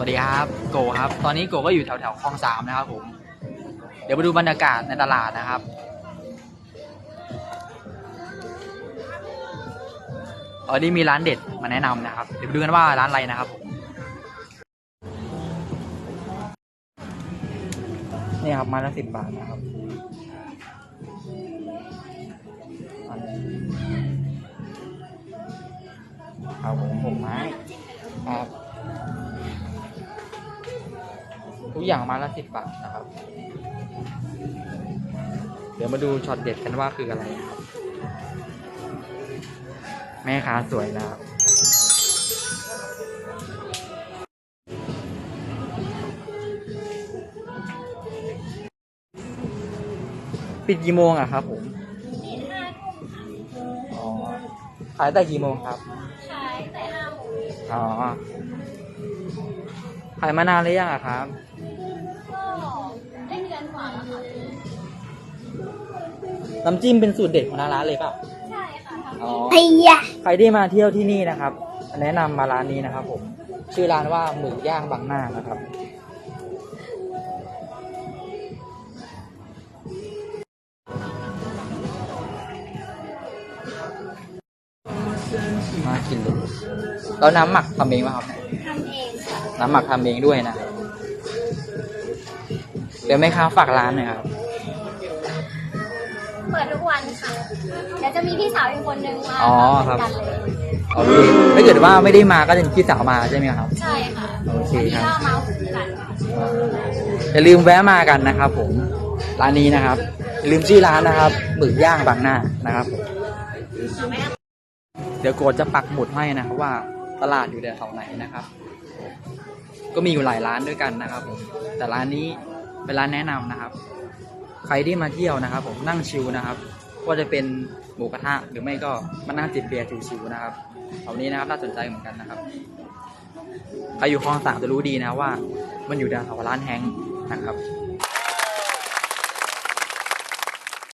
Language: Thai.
วัสดีครับ โกครับ ตอนนี้โกก็อยู่แถวแถวคลองสามนะครับผม เดี๋ยวมาดูบรรยากาศในตลาดนะครับเออนี่มีร้านเด็ดมาแนะนำนะครับ เดี๋ยวไปดูกันว่าร้านอะไรนะครับผมนี่ครับมาละสิบบาทนะครับเอาผมหกไม้ครับ ทุกอย่างไมาละสิบบาทนะครับ เดี๋ยวมาดูช็อตเด็ดกันว่าคืออะไรนะครับ แม่ค้าสวยนะครับปิดกี่โมงอะครับผมอ๋อขายแต่กี่โมงครับ ขายแต่ห้าโมงอ๋อ ขายมานานหรือยังอะครับก็ได้เดือนกว่าแล้วค่ะน้ำจิ้มเป็นสูตรเด็ดของทางร้านเลยเปล่าใช่ค่ะทำอ๋อ ไอ้ยะใครที่มาเที่ยวที่นี่นะครับ แนะนำมาร้านนี้นะครับผม ชื่อร้านว่าหมึกย่างบางหน้านะครับ มากินเลยแล้วน้ำหมักทำเองไหมครับ ทำเองค่ะน้ำหมักทำเองด้วยนะ เดี๋ยวแม่ค้าฝากร้านหน่อยครับ เปิดทุกวันค่ะเดี๋ยวจะมีพี่สาวอีกคนนึงมาอ๋อครับเหมือนกันเลยโอเคถ้าเกิดว่าไม่ได้มาก็จะมีพี่สาวมาใช่ไหมครับ ใช่ค่ะโอเควันนี้ครับ ก็มาคู่กันอย่าลืมแวะมากันนะครับผม ร้านนี้นะครับอย่าลืมชื่อร้านนะครับหมึกย่างบางหน้านะครับผม เดี๋ยวโกดจะปักหมุดให้นะครับว่าตลาดอยู่แถวไหนนะครับ ก็มีอยู่หลายร้านด้วยกันนะครับผมแต่ร้านนี้เป็นร้านแนะนำนะครับ ใครที่มาเที่ยวนะครับ ผมนั่งชิลนะครับว่าจะเป็นหมูกระทะหรือไม่ก็มานั่งจิบเบียร์ชิวๆนะครับแถวนี้นะครับน่าสนใจเหมือนกันนะครับใครอยู่คลองสามจะรู้ดีนะว่า มันอยู่แถวร้านแฮงนะครับ